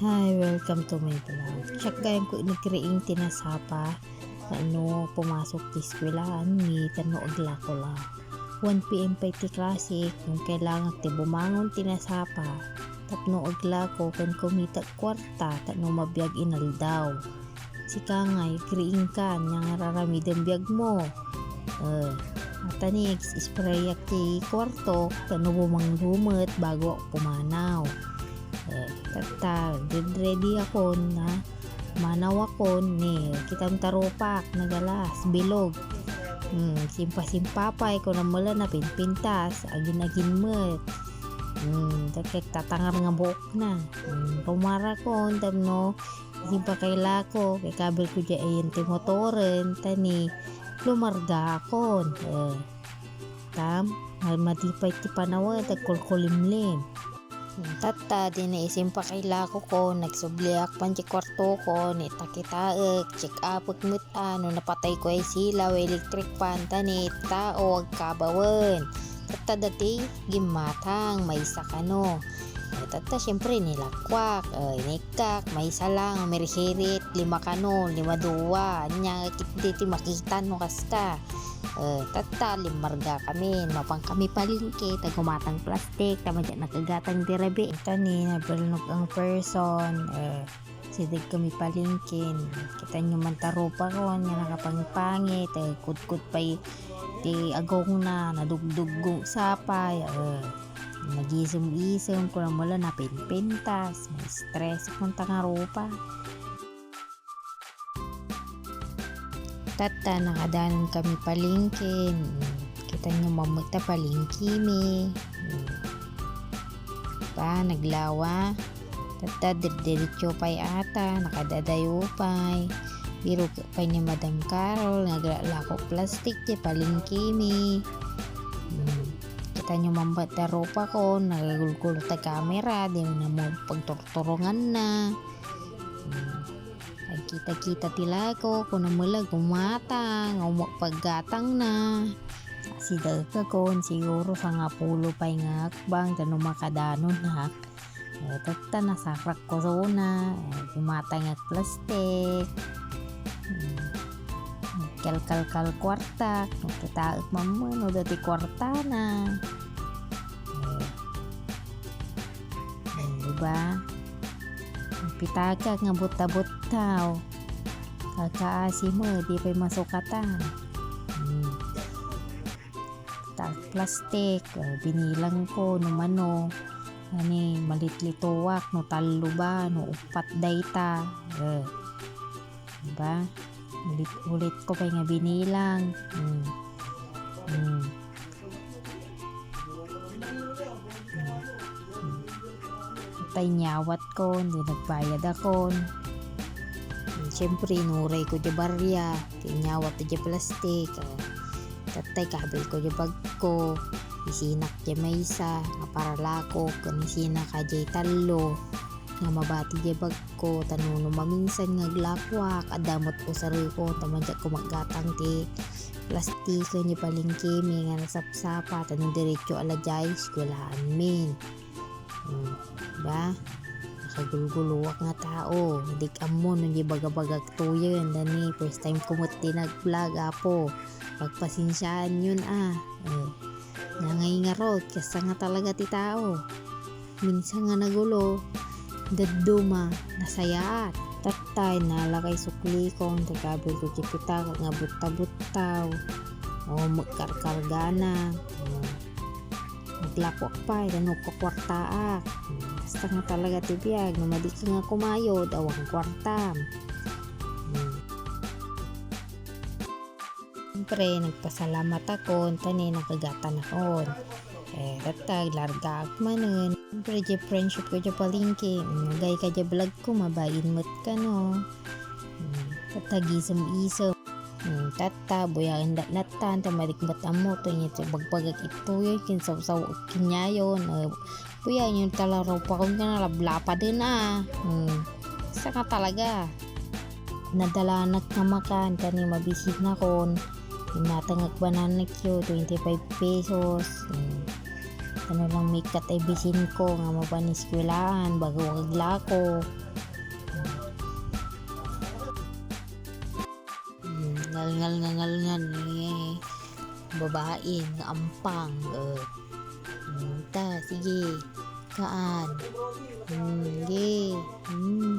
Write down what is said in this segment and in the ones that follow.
Hi, welcome to my vlog. Check gayon ko nagkreing tinasapa. Ano pumasok ti eskwelahan ni tano agla ko la. 1pm pa iti klase kung kailangan ti bumangon tinasapa. Tapno agla ko kan kumita kwarta tano mabiyag inaldaw. Si kangay kriing ka nya nga raramidem biyag mo. Uh, Atanix, isprayak ti kwarto, tano bumang lumot bago pumanaw. Eh, tata, ready ako na manaw ako ni kitang tarupak nagalas bilog. Hmm, simpa-simpapay ko na mula na pinpintas agin-agin met hmm, takik tatangar nga buok na. Hmm, rumara ko no simpa kaila ko kay kabel ko dya ayan ti motoren tani lumarga ako. Eh, tam matipay ti panawa tagkulkulimlim Tata, di naisim pa kaila ko ko, nagsubliak pan ti kwarto ko, ni takitaek, check up mit ano, napatay ko ay silaw, electric pan, tanit, tao, kabawan. Tata dati, gimatang, may sakano. Eh, tata, syempre, nilakwak, eh, nikak, may isa lang, merihirit, lima kano, lima duwa, nya, diti makita no kasta. Uh, tata limarga kami mapang kami palingke tagumatang plastik tama dyan nakagatang dirabi ito ni nabalnog ang person uh, sidig kami palingkin kita nyo man tarupa ko nga nakapangipangit uh, kudkud pa ti agong na nadugdugong sapay uh, nagisum-isum ko na mula na pinpintas may stress kung tangarupa tata nakadanan kami palingkin kita nyo mamagta palingki mi pa naglawa. Tata dirdiritso pay ata nakadadayo pay biro pay ni Madam Carol naglako plastic di palingki mi hmm. kita nyo mambata ropa ko nagagulgulo ta camera di na mo pagturturungan na kita-kita tila ko namula gumatang o paggatang na. Si ka kon siguro sa nga pulo pay nga akbang tano makadanon hak eh, tata nasakrak ko zona eh, gumatang at plastik. Hmm. kalkal-kal kwarta kita mamano dati kwarta na eh, diba pitaka nga buta-butaw kakaasi mo di pa'y masukatan hmm. plastic oh, binilang ko no mano ani malitlituwak no talo ba no upat dayta eh. diba ulit ulit ko pa nga binilang hmm. Hmm. Nyawat ko, hindi nagbayad ako. Siyempre, inuray ko di barya, tinyawat di plastik. Tatay, kabil ko di bag ko, isinak di maysa, nga para lako, kanisina ka di talo, nga mabati di bag ko, tanuno maminsan nga glakwak, adamot ko sa riko, tamadya ko maggatang ti plastik ni palingki, may nga nasapsapa, tanong diretso alajay, skulahan min. Hmm, ba? Nakagulguluwak nga tao. Hindi mo nung bagabagag tuyon. Dani, first time kumot nag-vlog apo. Pagpasinsyaan yun ah. Eh, nangay nga rod, kasa nga talaga ti tao. Minsan nga nagulo, daduma, nasayaat. Tatay, nalakay sukli kong, tagabil ko kipita, nga buta-butaw. O, magkarkargana. O, naglakwak pa ano ko kwarta ak basta nga talaga tibiyag na madi ka nga kumayod awang kwarta. Siyempre nagpasalamat ako tani nakagatan ako. Eh tatag larga ak manun siyempre di friendship ko di palingki nagay ka di vlog ko mabayin mo't ka no? Hmm. tatag isam-isam. Hmm, tata buyagan latan tamadik batamo to niya to bagbagag ito yun kinsaw-saw kinyayon buya yun talaro pa kung na labla din ah. Hmm, saka talaga. Nadalanak na makan kani mabisit na kon. Tinatangag bananak yun 25 pesos. Hmm, ano lang may kat bisin ko nga mapaniskwelahan bago wag babae nga ampang uh. ta sige. Kaan? Hmm, sige hmm.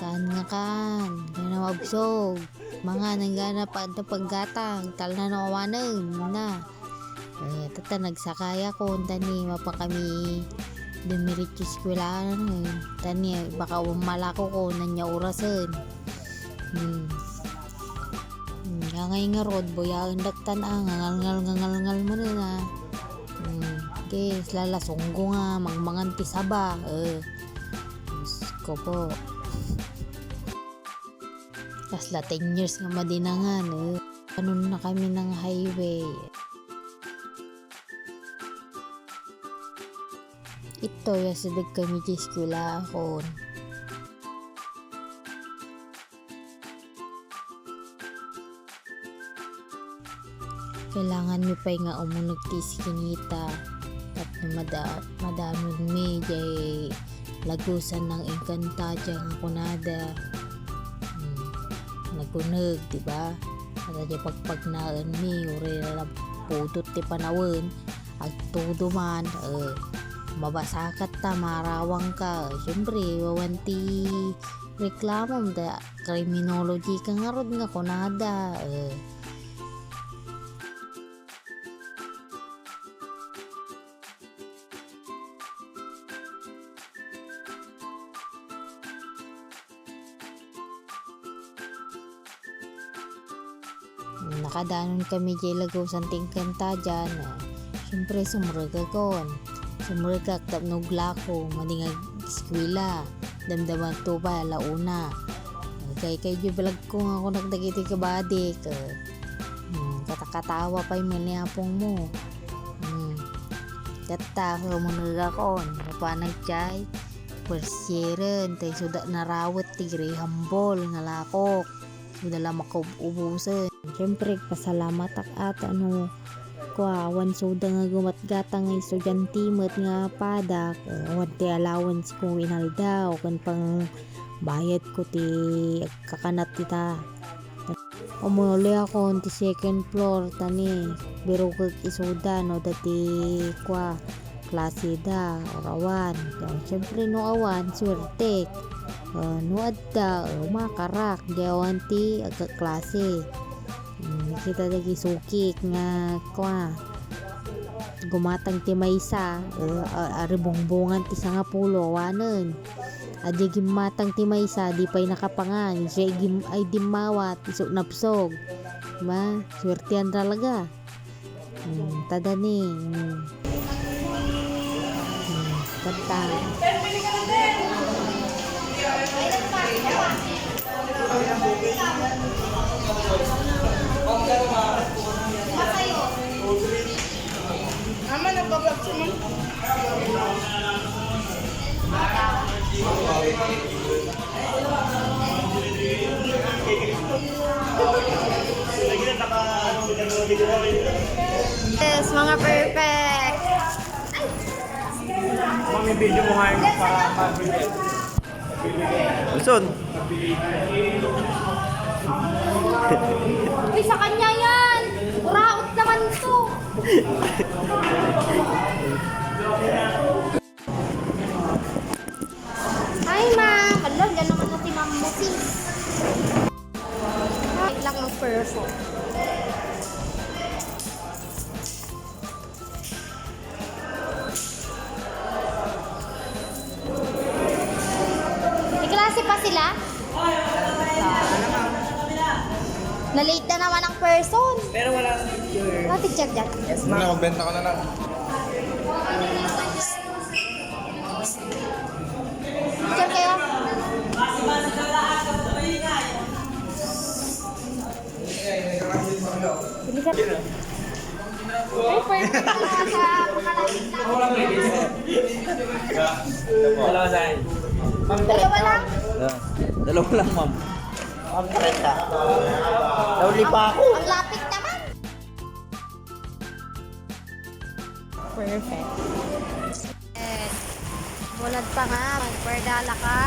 kaan nga kaan? Kaya na mabsog mga nanggana pa ito paggatang. Tal na nawawanan. Na. Eh, tata nagsakaya ko tani mapa kami dumiritso eskwela ano eh. tani baka malako ko nanya orasan hmm Ngangay nga rod, boya ang daktan ah, ngangal ngal ngangal ngal mo na na. Hmm, okay, lala sunggo nga, mangmangan ti saba. Eh, ko po. Tas la 10 years nga madinangan, eh. Ano na kami ng highway. Ito, yasadag kami di eskwela ako. Kailangan mi pa'y nga umunag ti kinita at mada, madamag mi jay lagusan ng engkanta dyan nga kunada. Hmm, nagunag di ba? At jay pagpagnaan mi uri na pudot ti panawin ag todo man eh, mabasakat ta marawang ka. Syempre wawanti reklamo da criminology ka nga rod nga kunada eh, nakadanon kami jay lagaw sa tingkanta dyan ah. syempre sumurag akon sumurag ak tapnugla ko maningag eskwela. Damdaman to ba launa. Kay kay di balag ko nga ako nagdagiti kabadik uh, hmm, katakatawa pa yung maniyapong mo. Hmm. kata sumunag akon napanag jay persieren tay suda narawat tigre hambol nga lakok suda lang makaubusan Siyempre, pasalamat ak at ano, kuawan soda nga gumatgata nga estudyante mat nga padak, uh, wante allowance ko inaldaw, kan pang bayad ko ti kakanat kita. Umuli ako ti second floor tani, biro kag isuda no dati kwa klase da orawan. Siyempre no awan swerte. Uh, no adda, uh, makarak, diawan ti agka klase. Hmm, kita lagi sukik nga kwa gumatang ti maysa uh, ari bongbongan ti sanga pulo wanen adi gimatang ti maysa di pay nakapangan. Siya gim ay dimawat iso napsog. Ma swertian talaga hmm, tada ni hmm. hmm, kanta Mami, video mo nga yun para mag-video. Wilson, Uy, sa kanya yan. Uraot naman to. Hi, ma. Hala, yan naman na si Ma'am Musis. Ay, lang ang person. Klase pa sila? Na-late na naman ang person. Pero wala sa picture. Bakit check dyan? Yes, Hindi na, magbenta ka na lang. Check kayo? Bili ka. Ay, perfect ka na sa pangalawin lang. Wala sa akin. Dalawa lang? Yeah. Dalawa lang, ma'am. Ang trenta. Nauli pa ako. Ang lapit naman. Perfect. Yes. Bulad pa nga, magpardala ka.